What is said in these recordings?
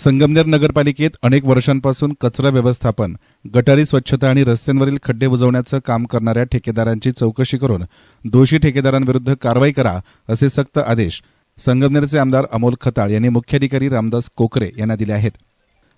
संगमनेर नगरपालिकेत अनेक वर्षांपासून कचरा व्यवस्थापन गटारी स्वच्छता आणि रस्त्यांवरील खड्डे बुजवण्याचं काम करणाऱ्या ठेकेदारांची चौकशी करून दोषी ठेकेदारांविरुद्ध कारवाई करा असे सक्त आदेश संगमनेरचे आमदार अमोल खताळ यांनी मुख्याधिकारी रामदास कोकरे यांना दिले आहेत.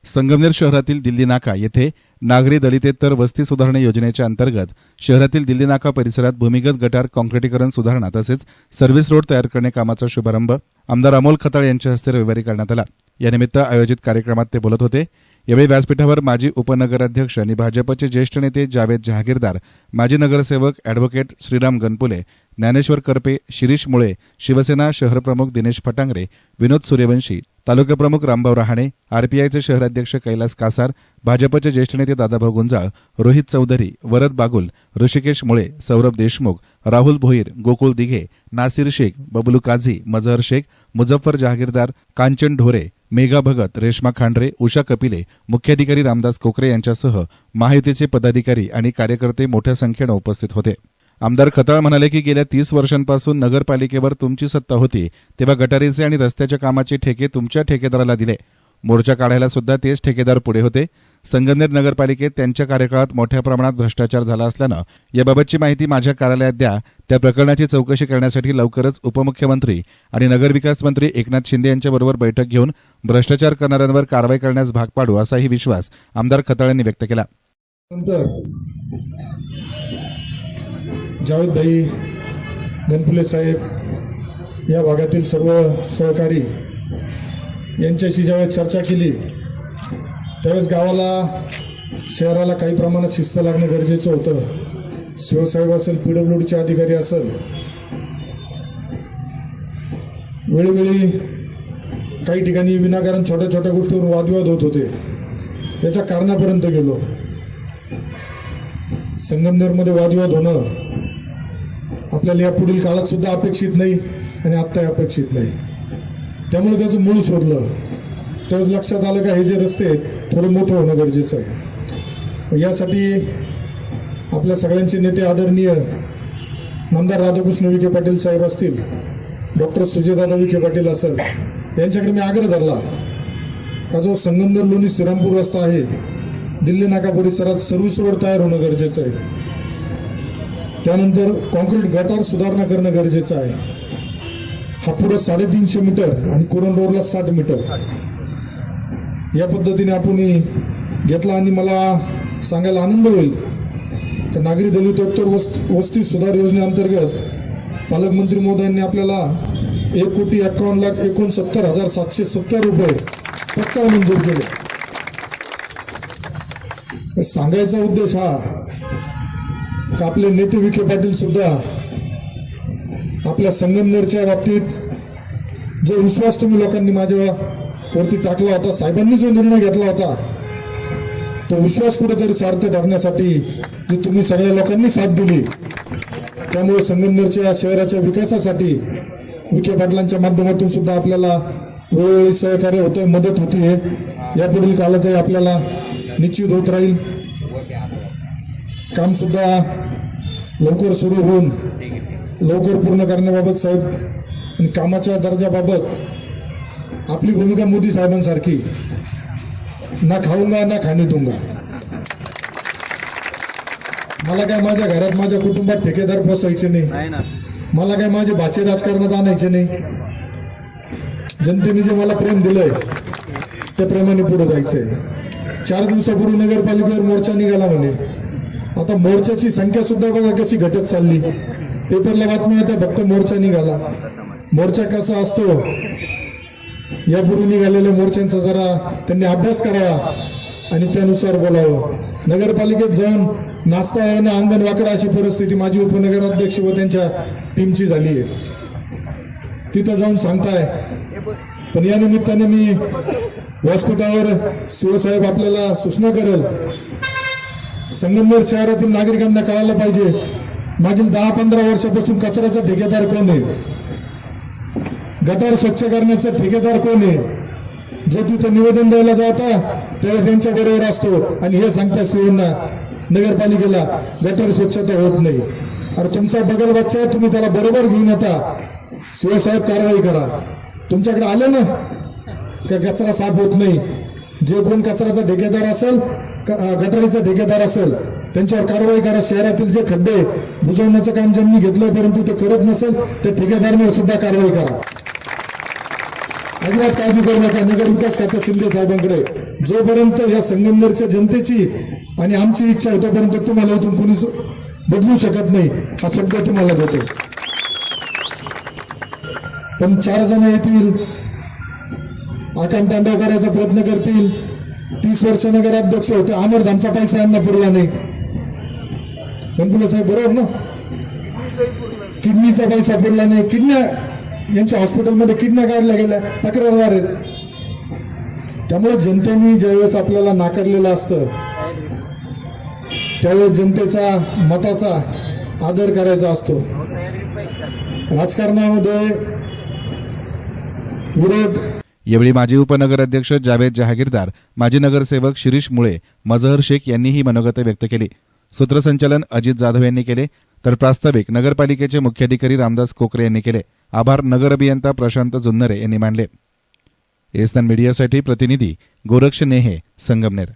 संगमनेर शहरातील दिल्ली नाका येथे नागरी दलितेतर वस्ती सुधारणा योजनेच्या अंतर्गत शहरातील दिल्ली नाका परिसरात भूमिगत गटार काँक्रिटीकरण सुधारणा तसेच सर्व्हिस रोड तयार करणे कामाचा शुभारंभ आमदार अमोल खताळ यांच्या हस्ते रविवारी करण्यात आला. यानिमित्त आयोजित कार्यक्रमात ते बोलत होते. यावेळी व्यासपीठावर माजी उपनगराध्यक्ष आणि भाजपचे ज्येष्ठ नेते जावेद जहागीरदार माजी नगरसेवक अॅडव्होकेट श्रीराम गणपुले ज्ञानेश्वर करपे शिरीष मुळे शिवसेना शहरप्रमुख दिनेश फटांगरे विनोद सूर्यवंशी तालुकाप्रमुख रामभाऊ रहाणे आरपीआयचे शहराध्यक्ष कैलास कासार भाजपचे ज्येष्ठ नेते दादाभाऊ गुंजाळ रोहित चौधरी वरद बागुल ऋषिकेश मुळे सौरभ देशमुख राहुल भोईर गोकुळ दिघे नासिर शेख बबलू काझी मजहर शेख मुझफ्फर जहागीरदार कांचन ढोरे मेघा भगत रेश्मा खांडरे उषा कपिले मुख्याधिकारी रामदास कोकरे यांच्यासह महायुतीचे पदाधिकारी आणि कार्यकर्ते मोठ्या संख्येनं उपस्थित होते. आमदार खताळ म्हणाले की गेल्या तीस वर्षांपासून नगरपालिकेवर तुमची सत्ता होती तेव्हा गटारीचे आणि रस्त्याच्या कामाचे ठेके तुमच्या ठेकेदाराला दिले. मोर्चा काढायला सुद्धा तेच ठेकेदार पुढे होते. संगमनेर नगरपालिकेत त्यांच्या कार्यकाळात मोठ्या प्रमाणात भ्रष्टाचार झाला असल्यानं याबाबतची माहिती माझ्या कार्यालयात द्या. त्या प्रकरणाची चौकशी करण्यासाठी लवकरच उपमुख्यमंत्री आणि नगरविकास मंत्री एकनाथ शिंदे यांच्याबरोबर बैठक घेऊन भ्रष्टाचार करणाऱ्यांवर कारवाई करण्यास भाग पाडू असाही विश्वास आमदार खताळ यांनी व्यक्त केला. नंतर भाई गणपुले साहेब या भागातील सर्व सहकारी यांच्याशी ज्यावेळेस चर्चा केली त्यावेळेस गावाला शहराला काही प्रमाणात शिस्त लागणं गरजेचं होतं. शिवसाहेब असेल पी डब्ल्यू डीचे अधिकारी असेल. वेळोवेळी काही ठिकाणी विनाकारण छोट्या छोट्या गोष्टीवर वादविवाद होत होते. याच्या कारणापर्यंत गेलो. संगमनेरमध्ये वादविवाद होणं आपल्याला या पुढील काळात सुद्धा अपेक्षित नाही आणि आत्ताही अपेक्षित नाही. त्यामुळे त्याचं मूळ शोधलं. तर लक्षात आलं का हे जे रस्ते आहेत थोडं मोठं होणं गरजेचं आहे. यासाठी आपल्या सगळ्यांचे नेते आदरणीय नामदार राधाकृष्ण विखे पाटील साहेब असतील डॉक्टर सुजयदादा विखे पाटील असेल यांच्याकडे मी आग्रह धरला. हा जो संगमनेर लोणी श्रीरामपूर रस्ता आहे दिल्ली नाका परिसरात सर्व्हिस रोड तयार होणं गरजेचं आहे. त्यानंतर कॉन्क्रीट गटार सुधारणा करणं गरजेचं आहे. हा पुढं साडेतीनशे मीटर आणि कुरण रोडला साठ मीटर. या पद्धतीने आपण घेतला आणि मला सांगायला आनंद होईल. की नागरी दलितोत्तर वस्त वस्ती सुधार योजनेअंतर्गत पालकमंत्री महोदयांनी आपल्याला एक कोटी एकावन्न लाख एकोणसत्तर हजार सातशे सत्तर रुपये पक्का मंजूर केले. सांगायचा उद्देश हा का आपले नेते विखे पाटील सुद्धा आपल्या संगमनेरच्या बाबतीत जो विश्वास तुम्ही लोकांनी माझ्या वरती टाकला होता. साहेबांनी जो निर्णय घेतला होता तो विश्वास कुठेतरी सार्थ ठरण्यासाठी जी तुम्ही सगळ्या लोकांनी साथ दिली त्यामुळे संगमनेरच्या शहराच्या विकासासाठी विखे पाटलांच्या माध्यमातून सुद्धा आपल्याला वेळोवेळी सहकार्य होते मदत होती यापुढील काळातही आपल्याला निश्चित होत राहील. काम सुद्धा लवकर सुरू होऊन लवकर पूर्ण करण्याबाबत साहेब आणि कामाच्या दर्जाबाबत आपली भूमिका मोदी साहेबांसारखी. ना खाऊंगा ना खाणे दूंगा. मला काय माझ्या घरात माझ्या कुटुंबात ठेकेदार बसायचे नाही. मला काय माझे भाचे राजकारणात आणायचे नाही. जनतेने जे मला प्रेम दिलंय त्या प्रेमाने पुढे जायचंय. चार दिवसापूर्वी नगरपालिकेवर मोर्चा निघाला म्हणे. आता मोर्चाची संख्या सुद्धा बघा कशी घटत चालली. पेपरला बातमी येते फक्त मोर्चा निघाला. मोर्चा कसा असतो? यापूर्वी निघालेल्या मोर्चांचा जरा त्यांनी अभ्यास करावा आणि त्यानुसार बोलावं. नगरपालिकेत जाऊन नाचता ना अंगण वाकडा अशी परिस्थिती माझी उपनगराध्यक्ष व त्यांच्या टीमची झाली आहे. तिथं जाऊन सांगताय. पण या निमित्ताने मी व्यासपीठावर शिवसाहेब आपल्याला सूचना करेल. संगमनेर शहरातील नागरिकांना कळायला पाहिजे. मागील दहा पंधरा वर्षापासून कचऱ्याचा ठेकेदार कोण आहे? गटार स्वच्छ करण्याचा ठेकेदार कोण आहे? जो तिथं निवेदन द्यायला जाता त्यावेळेस यांच्या बरोबर असतो. आणि हे सांगता शिवांना नगरपालिकेला गटार स्वच्छता होत नाही. अरे तुमचा बगल बच्चा आहे तुम्ही त्याला बरोबर घेऊन येता शिवसाहेब कारवाई करा. तुमच्याकडे आलं ना का कचरा साफ होत नाही? जे कोण कचऱ्याचा ठेकेदार असेल गटारीचा ठेकेदार असेल त्यांच्यावर कारवाई करा. शहरातील जे खड्डे बुजवण्याचं काम ज्यांनी घेतलं परंतु ते करत नसेल त्या ठेकेदारांवर सुद्धा कारवाई करा. अजिबात काळजी करू नका. नगर विकास शिंदे साहेबांकडे. जोपर्यंत या संगमनेरच्या जनतेची आणि आमची इच्छा आहे तोपर्यंत तुम्हाला इथून कोणी बदलू शकत नाही. हा शब्द तुम्हाला देतो. पण चार जण येतील. आकांत तांडव करायचा प्रयत्न करतील. तीस वर्ष नगराध्यक्ष होते. अमरधामचा पैसा यांना पुरला नाही. गणपुले साहेब बरोबर ना? किडनीचा पैसा पुरला नाही. किडन्या यांच्या हॉस्पिटलमध्ये किडन्या काढल्या गेल्या तक्रारदार आहेत. त्यामुळे जनतेने ज्यावेळेस आपल्याला नाकारलेलं असतं त्यावेळेस जनतेचा मताचा आदर करायचा असतो. राजकारणामध्ये विरोध यावेळी माजी उपनगराध्यक्ष जावेद जहागीरदार माजी नगरसेवक शिरीष मुळे मजहर शेख यांनीही मनोगत व्यक्त केली. सूत्रसंचालन अजित जाधव यांनी केले. तर प्रास्ताविक नगरपालिकेचे मुख्याधिकारी रामदास कोकरे यांनी केले. आभार नगर अभियंता प्रशांत जुन्नरे यांनी मानले. एसन मीडियासाठी प्रतिनिधी गोरक्ष नेहे संगमनेर.